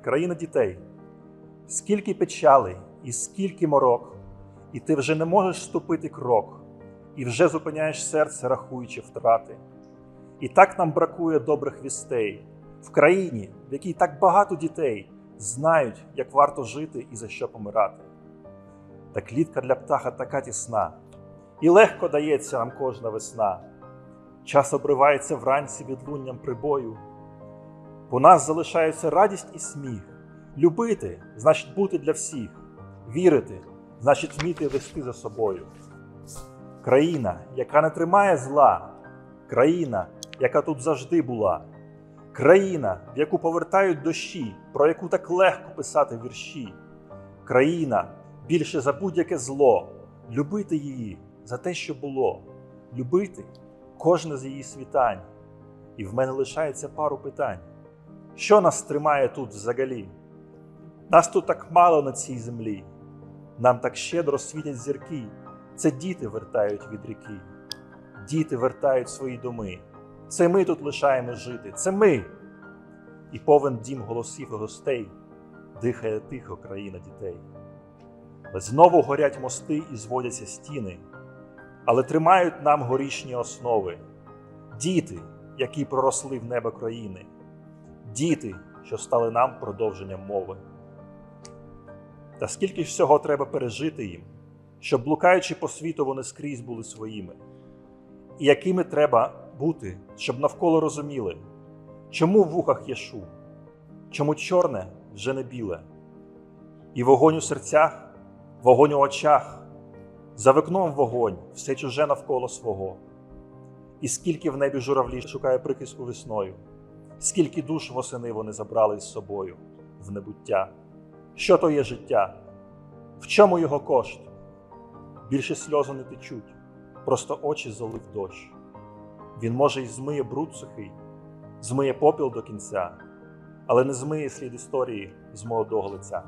країна дітей, скільки печалей і скільки морок, і ти вже не можеш ступити крок, і вже зупиняєш серце, рахуючи втрати. І так нам бракує добрих вістей в країні, в якій так багато дітей знають, як варто жити і за що помирати. Та клітка для птаха така тісна, і легко дається нам кожна весна. Час обривається вранці відлунням прибою. У нас залишаються радість і сміх. Любити значить бути для всіх, вірити значить вміти вести за собою. Країна, яка не тримає зла, країна, яка тут завжди була, країна, в яку повертають дощі, про яку так легко писати вірші, країна більше за будь-яке зло, любити її за те, що було, любити кожне з її світань. І в мене лишається пару питань. Що нас тримає тут взагалі? Нас тут так мало на цій землі. Нам так щедро світять зірки. Це діти вертають від ріки. Діти вертають свої доми. Це ми тут лишаємо жити. Це ми. І повен дім голосів і гостей дихає тихо країна дітей. Знову горять мости і зводяться стіни, але тримають нам горішні основи. Діти, які проросли в небо країни, діти, що стали нам продовженням мови. Та скільки ж всього треба пережити їм, щоб, блукаючи по світу, вони скрізь були своїми, і якими треба бути, щоб навколо розуміли, чому в вухах є шум, чому чорне вже не біле, і вогонь у серцях, вогонь у очах, за вікном вогонь, все чуже навколо свого. І скільки в небі журавлі шукає прихистку весною, скільки душ восени вони забрали з собою в небуття. Що то є життя? В чому його кошт? Більше сльози не течуть, просто очі залив дощ. Він може й змиє бруд сухий, змиє попіл до кінця, але не змиє слід історії з молодого лиця.